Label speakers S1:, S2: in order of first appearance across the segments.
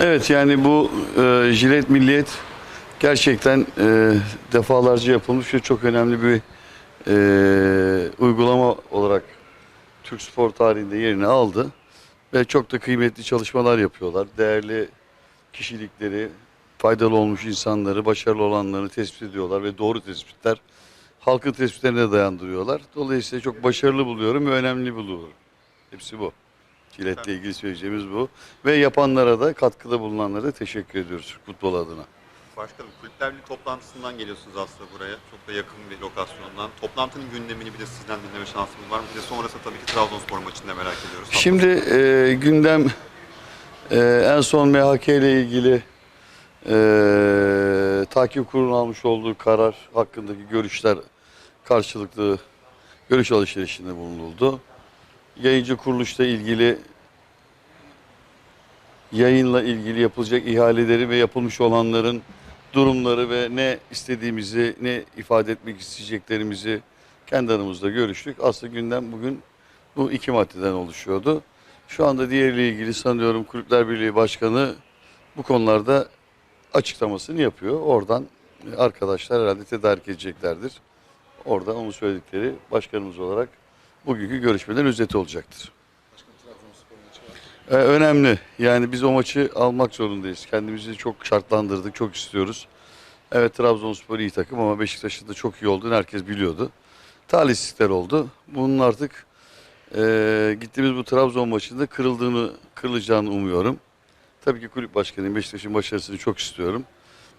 S1: Evet yani bu e, jilet milliyet gerçekten e, defalarca yapılmış ve çok önemli bir e, uygulama olarak Türk spor tarihinde yerini aldı. Ve çok da kıymetli çalışmalar yapıyorlar. Değerli kişilikleri, faydalı olmuş insanları, başarılı olanları tespit ediyorlar ve doğru tespitler halkın tespitlerine dayandırıyorlar. Dolayısıyla çok başarılı buluyorum ve önemli buluyorum. Hepsi bu. Jiletle ilgili söyleyeceğimiz bu. Ve yapanlara da katkıda bulunanlara da teşekkür ediyoruz futbol adına.
S2: Başkanım Kulüpler Birliği toplantısından geliyorsunuz aslında buraya. Çok da yakın bir lokasyondan. Toplantının gündemini bir de sizden dinleme şansımız var mı? Bir de sonrası tabii ki Trabzonspor maçını da merak ediyoruz.
S1: Şimdi e, gündem e, en son MHK ile ilgili e, takip kurulunun almış olduğu karar hakkındaki görüşler karşılıklı görüş alışverişinde bulunuldu. Yayıncı kuruluşla ilgili yayınla ilgili yapılacak ihaleleri ve yapılmış olanların durumları ve ne istediğimizi, ne ifade etmek isteyeceklerimizi kendi aramızda görüştük. Aslında gündem bugün bu iki maddeden oluşuyordu. Şu anda diğeriyle ilgili sanıyorum Kulüpler Birliği Başkanı bu konularda açıklamasını yapıyor. Oradan arkadaşlar herhalde tedarik edeceklerdir. Orada onun söyledikleri başkanımız olarak bugünkü görüşmelerin özeti olacaktır. Ee, önemli. Yani biz o maçı almak zorundayız. Kendimizi çok şartlandırdık, çok istiyoruz. Evet Trabzonspor iyi takım ama Beşiktaş'ın da çok iyi olduğunu herkes biliyordu. Talihsizlikler oldu. Bunun artık e, gittiğimiz bu Trabzon maçında kırıldığını, kırılacağını umuyorum. Tabii ki kulüp başkanıyım. Beşiktaş'ın başarısını çok istiyorum.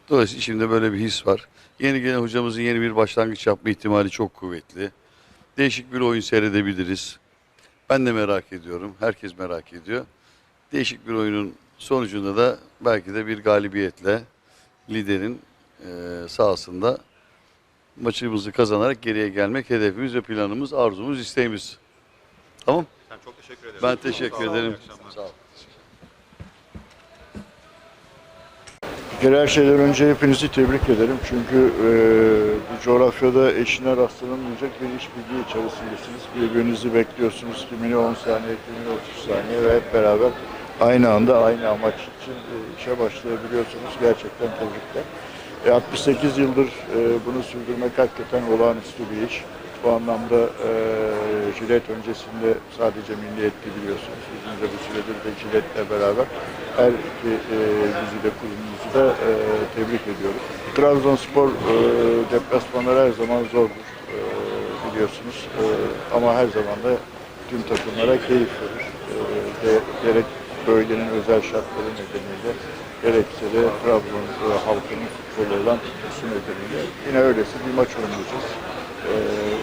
S1: Dolayısıyla içimde böyle bir his var. Yeni gelen hocamızın yeni bir başlangıç yapma ihtimali çok kuvvetli. Değişik bir oyun seyredebiliriz. Ben de merak ediyorum. Herkes merak ediyor. Değişik bir oyunun sonucunda da belki de bir galibiyetle liderin e, sahasında maçımızı kazanarak geriye gelmek hedefimiz ve planımız, arzumuz, isteğimiz. Tamam?
S2: Ben çok teşekkür ederim.
S1: Ben teşekkür ederim. Sağ ol.
S3: Kere her şeyden önce hepinizi tebrik ederim. Çünkü e, bu coğrafyada eşine rastlanılmayacak bir işbirliği içerisindesiniz. Birbirinizi bekliyorsunuz. Kimini 10 saniye, kimini 30 saniye ve hep beraber aynı anda aynı amaç için e, işe başlayabiliyorsunuz. Gerçekten tebrikler. E, 68 yıldır e, bunu sürdürmek hakikaten olağanüstü bir iş. Bu anlamda e, jilet öncesinde sadece milliyetti biliyorsunuz. Bizim de bu süredir de jiletle beraber her iki e, güzide kurumumuzu da e, tebrik ediyorum. Trabzonspor e, deplasmanları her zaman zordur e, biliyorsunuz. E, ama her zaman da tüm takımlara keyif verir. E, de, gerek bölgenin özel şartları nedeniyle gerekse de Trabzon e, halkının futbolu olan tutkusu nedeniyle yine öylesi bir maç oynayacağız. E,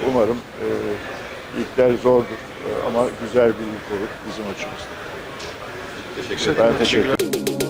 S3: umarım e, ilkler zordur e, ama güzel bir ilk olur bizim açımızdan.
S2: Teşekkür ederim.
S3: Ben teşekkür ederim.